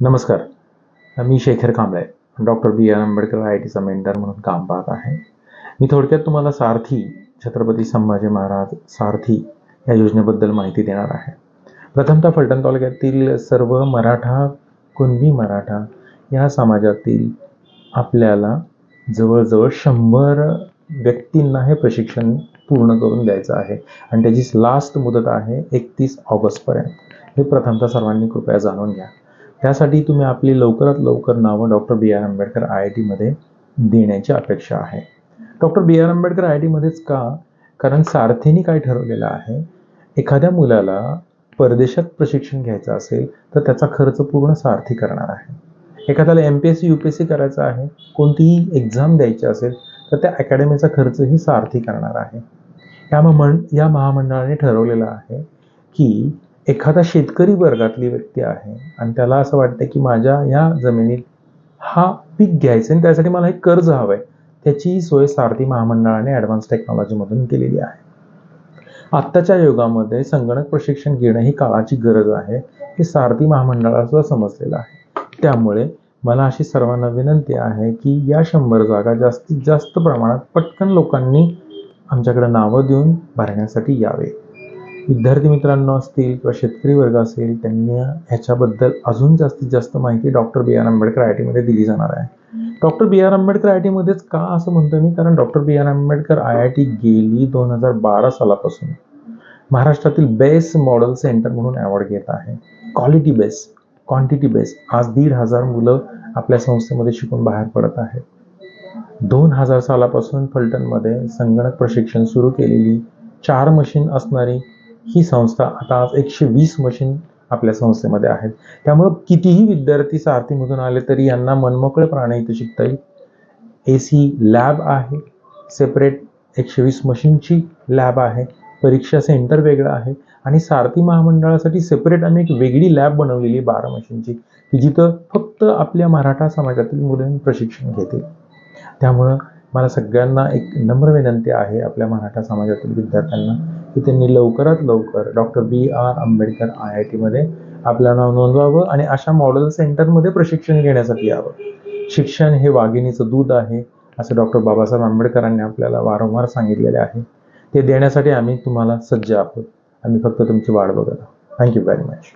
नमस्कार. मी Shekhar Kamble doctor B R Ambedkar I टीचा mentor म्हणून काम पाहत आहे. मी थोडक्यात तुम्हाला सारथी छत्रपती संभाजी महाराज सारथी या योजनेबद्दल माहिती देणार आहे. प्रथमतः फलटण तालुक्यातील सर्व मराठा कुणबी मराठा या समाजातील आपल्याला जवळजवळ शंभर व्यक्तींना हे प्रशिक्षण पूर्ण करून द्यायचं आहे. आणि त्याची लास्ट मुदत आहे एकतीस ऑगस्टपर्यंत. हे प्रथमतः सर्वांनी कृपया जाणून घ्या. त्यासाठी तुम्ही आपली लवकरात लवकर नावं doctor B R Ambedkar I I टीमध्ये देण्याची अपेक्षा आहे. Doctor B R Ambedkar I I टीमध्येच का? कारण सारथीने काय ठरवलेलं आहे? एखाद्या मुलाला परदेशात प्रशिक्षण घ्यायचं असेल तर त्याचा खर्च पूर्ण सारथी करणार आहे. एखाद्याला M P S C U P S C करायचं आहे कोणतीही एक्झाम द्यायची असेल तर त्या अकॅडमीचा खर्चही सारथी करणार आहे. या म्हण या महामंडळाने ठरवलेलं आहे की एखादा शेतकरी वर्गातली व्यक्ती आहे आणि त्याला असं वाटतं की माझ्या या जमिनीत हा पीक घ्यायचं आणि त्यासाठी मला हे कर्ज हवं आहे त्याची सोय सारथी महामंडळाने ॲडव्हान्स टेक्नॉलॉजीमधून केलेली आहे. आत्ताच्या युगामध्ये संगणक प्रशिक्षण घेणं ही काळाची गरज आहे हे सारथी महामंडळाचं समजलेलं आहे. त्यामुळे मला अशी सर्वांना विनंती आहे की या शंभर जागा जास्तीत जास्त प्रमाणात पटकन लोकांनी आमच्याकडे नावं देऊन भरण्यासाठी यावे. विद्यार्थी मित्रांनो असतील किंवा शेतकरी वर्ग असेल त्यांनी ह्याच्याबद्दल अजून जास्तीत जास्त माहिती doctor B R Ambedkar I टीमध्ये दिली जाणार आहे. Doctor B R Ambedkar I टीमध्येच का असं म्हणतो मी? कारण doctor B R Ambedkar I I T गेली दोन हजार बारा सालापासून. महाराष्ट्रातील बेस्ट मॉडेल सेंटर म्हणून अवॉर्ड घेत आहे. क्वालिटी बेस क्वांटिटी बेस आज दीड हजार मुलं आपल्या संस्थेमध्ये शिकून बाहेर पडत आहेत. दोन हजार सालापासून फलटणमध्ये संगणक प्रशिक्षण सुरू केलेली चार मशीन असणारी ही संस्था आता आज एकशे वीस मशीन आपल्या संस्थेमध्ये आहेत. त्यामुळं कितीही विद्यार्थी सारथीमधून आले तरी यांना मनमोकळेपणाने इथे शिकता येईल. ए सी लॅब आहे. सेपरेट एकशे वीस मशीनची लॅब आहे. परीक्षा सेंटर वेगळं आहे. आणि सारथी महामंडळासाठी सेपरेट आम्ही एक वेगळी लॅब बनवलेली बारा मशीनची की जिथं फक्त आपल्या मराठा समाजातील मुलांनी प्रशिक्षण घेतील. त्यामुळं मला सगळ्यांना एक नम्र विनंती आहे आपल्या मराठा समाजातील विद्यार्थ्यांना की त्यांनी लवकरात लवकर doctor B R Ambedkar I I टीमध्ये आपलं नाव नोंदवावं आणि अशा मॉडेल सेंटरमध्ये प्रशिक्षण घेण्यासाठी यावं. शिक्षण हे वाघिणीचं दूध आहे असं डॉक्टर बाबासाहेब आंबेडकरांनी आपल्याला वारंवार सांगितलेले आहे. ते देण्यासाठी आम्ही तुम्हाला सज्ज आहोत. आम्ही फक्त तुमची वाट बघत आहोत. Thank you very much